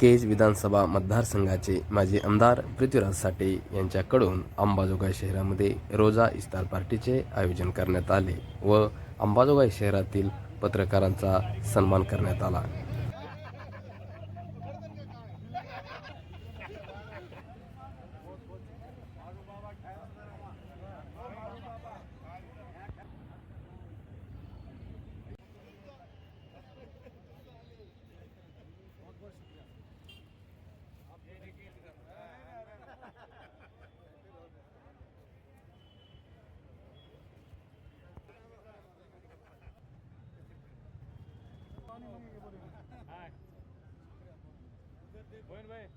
केज विधानसभा मतदारसंघाचे माजी आमदार पृथ्वीराज साठे यांच्याकडून अंबाजोगाई शहरामध्ये रोजा इस्तार पार्टीचे आयोजन करण्यात आले व अंबाजोगाई शहरातील पत्रकारांचा सन्मान करण्यात आला. પાણી માંગે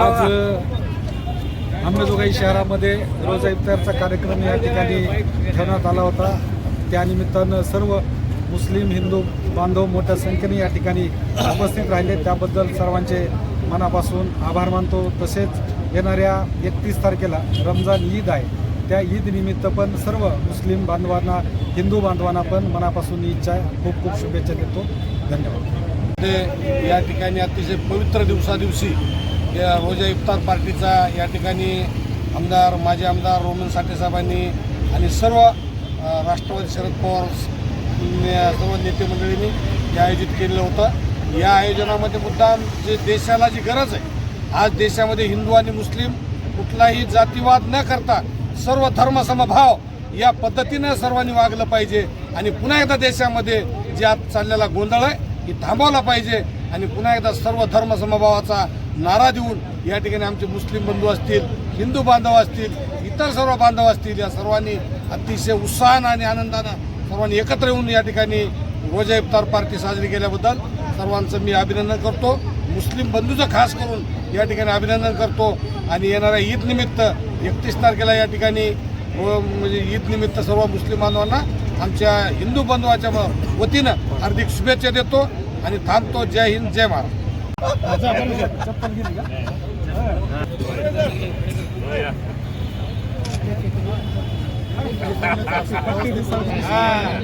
आज अंबेजोगाई शहरामध्ये रोजा इफ्तारचा कार्यक्रम या ठिकाणी ठेवण्यात आला होता त्यानिमित्तानं सर्व मुस्लिम हिंदू बांधव मोठ्या संख्येने या ठिकाणी उपस्थित राहिले. त्याबद्दल सर्वांचे मनापासून आभार मानतो. तसेच येणाऱ्या एकतीस तारखेला रमजान ईद आहे. त्या ईदनिमित्त पण सर्व मुस्लिम बांधवांना हिंदू बांधवांना पण मनापासून ईदच्या खूप खूप शुभेच्छा देतो. धन्यवाद. या ठिकाणी अतिशय पवित्र दिवसादिवशी या रोजा इफ्तार पार्टीचा या ठिकाणी आमदार माजी आमदार रोमन साठेसाहेबांनी आणि सर्व राष्ट्रवादी शरद पवार सर्व नेते मंडळींनी हे आयोजित केलेलं होतं. या आयोजनामध्ये मुद्दाम जे देशाला जी गरज आहे आज देशामध्ये हिंदू आणि मुस्लिम कुठलाही जातीवाद न करता सर्व धर्मसमभाव या पद्धतीनं सर्वांनी वागलं पाहिजे आणि पुन्हा एकदा देशामध्ये जे आज चाललेला गोंधळ आहे ही थांबवला पाहिजे आणि पुन्हा एकदा सर्व धर्मसमभावाचा नारा देऊन या ठिकाणी आमचे मुस्लिम बंधू असतील हिंदू बांधव असतील इतर सर्व बांधव असतील या सर्वांनी अतिशय उत्साहानं आणि आनंदानं सर्वांनी एकत्र येऊन या ठिकाणी रोजा इफ्तार पार्टी साजरी केल्याबद्दल सर्वांचं मी अभिनंदन करतो. मुस्लिम बंधूचं खास करून या ठिकाणी अभिनंदन करतो. आणि येणाऱ्या ईद निमित्त एकतीस तारखेला या ठिकाणी म्हणजे ईद निमित्त सर्व मुस्लिम बांधवांना आमच्या हिंदू बांधवाच्या व- वतीनं हार्दिक शुभेच्छा देतो. आणि थांबतो. जय हिंद जय महाराष्ट्र 아,